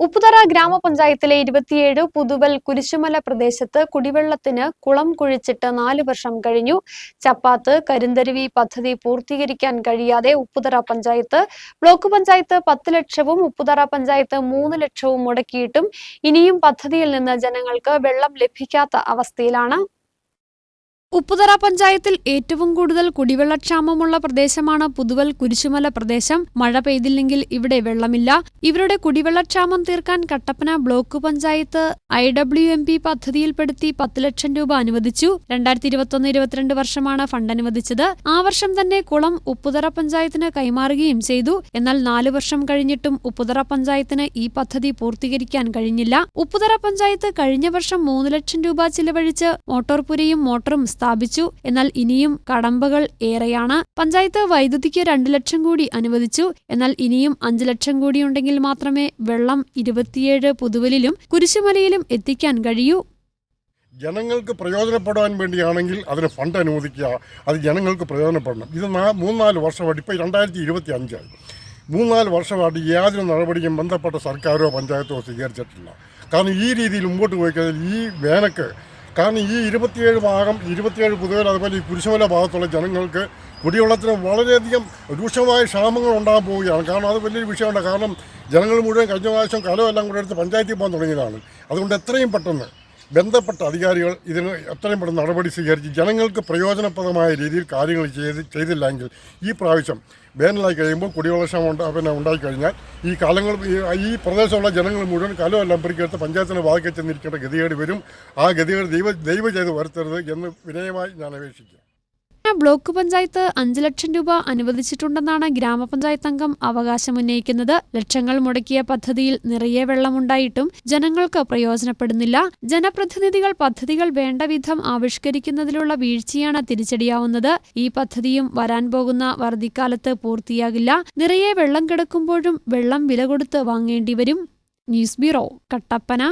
ഉപ്പുതറ ഗ്രാമപഞ്ചായത്തിലെ ഇരുപത്തിയേഴ് പുതുവൽ കുരിശുമല പ്രദേശത്ത് കുടിവെള്ളത്തിന് കുളം കുഴിച്ചിട്ട് നാല് വർഷം കഴിഞ്ഞു. ചപ്പാത്ത് കരിന്തരുവി പദ്ധതി പൂർത്തീകരിക്കാൻ കഴിയാതെ ഉപ്പുതറ പഞ്ചായത്ത് ബ്ലോക്ക് പഞ്ചായത്ത് പത്ത് ലക്ഷവും ഉപ്പുതറ പഞ്ചായത്ത് മൂന്ന് ലക്ഷവും മുടക്കിയിട്ടും ഇനിയും പദ്ധതിയിൽ നിന്ന് ജനങ്ങൾക്ക് വെള്ളം ലഭിക്കാത്ത അവസ്ഥയിലാണ്. ഉപ്പുതറ പഞ്ചായത്തിൽ ഏറ്റവും കൂടുതൽ കുടിവെള്ളക്ഷാമമുള്ള പ്രദേശമാണ് പുതുവൽ കുരിശുമല പ്രദേശം. മഴ പെയ്തില്ലെങ്കിൽ ഇവിടെ വെള്ളമില്ല. ഇവരുടെ കുടിവെള്ളക്ഷാമം തീർക്കാൻ Kattappana block panchayat I W M P പദ്ധതിയിൽപ്പെടുത്തി പത്ത് ലക്ഷം രൂപ അനുവദിച്ചു. രണ്ടായിരത്തി ഇരുപത്തൊന്ന് ഇരുപത്തിരണ്ട് വർഷമാണ് ഫണ്ട് അനുവദിച്ചത്. ആ വർഷം തന്നെ കുളം ഉപ്പുതറ പഞ്ചായത്തിന് കൈമാറുകയും ചെയ്തു. എന്നാൽ നാലു വർഷം കഴിഞ്ഞിട്ടും ഉപ്പുതറ പഞ്ചായത്തിന് ഈ പദ്ധതി പൂർത്തീകരിക്കാൻ കഴിഞ്ഞില്ല. ഉപ്പുതറ പഞ്ചായത്ത് കഴിഞ്ഞ വർഷം മൂന്ന് ലക്ഷം രൂപ ചിലവഴിച്ച് മോട്ടോർ പുരയും മോട്ടറും സ്ഥാപിച്ചു. എന്നാൽ ഇനിയും കടമ്പകൾ ഏറെയാണ്. പഞ്ചായത്ത് വൈദ്യുതിക്ക് രണ്ടു ലക്ഷം കൂടി അനുവദിച്ചു. എന്നാൽ ഇനിയും അഞ്ചു ലക്ഷം കൂടി ഉണ്ടെങ്കിൽ മാത്രമേ വെള്ളം ഇരുപത്തിയേഴ് പുതുവലിലും കുരിശുമലയിലും എത്തിക്കാൻ കഴിയൂ. ജനങ്ങൾക്ക് പ്രയോജനപ്പെടാൻ വേണ്ടിയാണെങ്കിൽ അതിന് ഫണ്ട് അനുവദിക്കുക. അത് ജനങ്ങൾക്ക് പ്രയോജനപ്പെടണം. ഇത് നാ മൂന്നാൽ വർഷമായിട്ട് ഇപ്പോൾ രണ്ടായിരത്തി ഇരുപത്തി അഞ്ചായി മൂന്നാൽ വർഷമായിട്ട് യാതൊരു നടപടിയും ബന്ധപ്പെട്ട സർക്കാരോ പഞ്ചായത്തോ സ്വീകരിച്ചിട്ടില്ല. കാരണം ഈ രീതിയിൽ മുമ്പോട്ട് പോയി കഴിഞ്ഞാൽ ഈ വേനക്ക് കാരണം ഈ ഇരുപത്തിയേഴ് ഭാഗം ഇരുപത്തിയേഴ് പുതുവേൽ അതുപോലെ ഈ കുരിശുമല ഭാഗത്തുള്ള ജനങ്ങൾക്ക് കുടിവെള്ളത്തിന് വളരെയധികം രൂക്ഷമായ ക്ഷാമങ്ങൾ ഉണ്ടാകാൻ പോവുകയാണ്. കാരണം അത് വലിയൊരു വിഷയമുണ്ട് കാരണം ജനങ്ങൾ മുഴുവൻ കഴിഞ്ഞ പ്രാവശ്യം കലമെല്ലാം കൂടെ എടുത്ത് പഞ്ചായത്തിൽ പോകാൻ തുടങ്ങിയതാണ്. അതുകൊണ്ട് എത്രയും പെട്ടെന്ന് ബന്ധപ്പെട്ട അധികാരികൾ ഇതിന് എത്രയും പെട്ടെന്ന് നടപടി സ്വീകരിച്ച് ജനങ്ങൾക്ക് പ്രയോജനപ്രദമായ രീതിയിൽ കാര്യങ്ങൾ ചെയ്ത് ചെയ്തില്ലെങ്കിൽ ഈ പ്രാവശ്യം വേനലായി കഴിയുമ്പോൾ കുടിവെള്ളക്ഷാമം ഉണ്ടാ പിന്നെ ഉണ്ടായിക്കഴിഞ്ഞാൽ ഈ കാലങ്ങൾ ഈ- പ്രദേശമുള്ള ജനങ്ങൾ മുഴുവൻ കലമെല്ലാം പെറുക്കിയെടുത്ത് പഞ്ചായത്തിന് ഭാഗത്ത് ചെന്നിരിക്കേണ്ട ഗതികേട് വരും. ആ ഗതികേട് ദൈവ ദൈവ ചെയ്ത് വരുത്തരുത് എന്ന് വിനയമായി ഞാൻ അപേക്ഷിക്കുക ബ്ലോക്ക് പഞ്ചായത്ത് അഞ്ച് ലക്ഷം രൂപ അനുവദിച്ചിട്ടുണ്ടെന്നാണ് ഗ്രാമപഞ്ചായത്ത് അംഗം അവകാശമുന്നയിക്കുന്നത് ലക്ഷങ്ങൾ മുടക്കിയ പദ്ധതിയിൽ നിറയെ വെള്ളമുണ്ടായിട്ടും ജനങ്ങൾക്ക് പ്രയോജനപ്പെടുന്നില്ല. ജനപ്രതിനിധികൾ പദ്ധതികൾ വേണ്ട വിധം ആവിഷ്കരിക്കുന്നതിലുള്ള വീഴ്ചയാണ് തിരിച്ചടിയാവുന്നത്. ഈ പദ്ധതിയും വരാൻ പോകുന്ന വറുതിക്കാലത്ത് പൂർത്തിയാകില്ല. നിറയെ വെള്ളം കിടക്കുമ്പോഴും വെള്ളം വില കൊടുത്ത് വാങ്ങേണ്ടി വരും. News bureau Kattappana.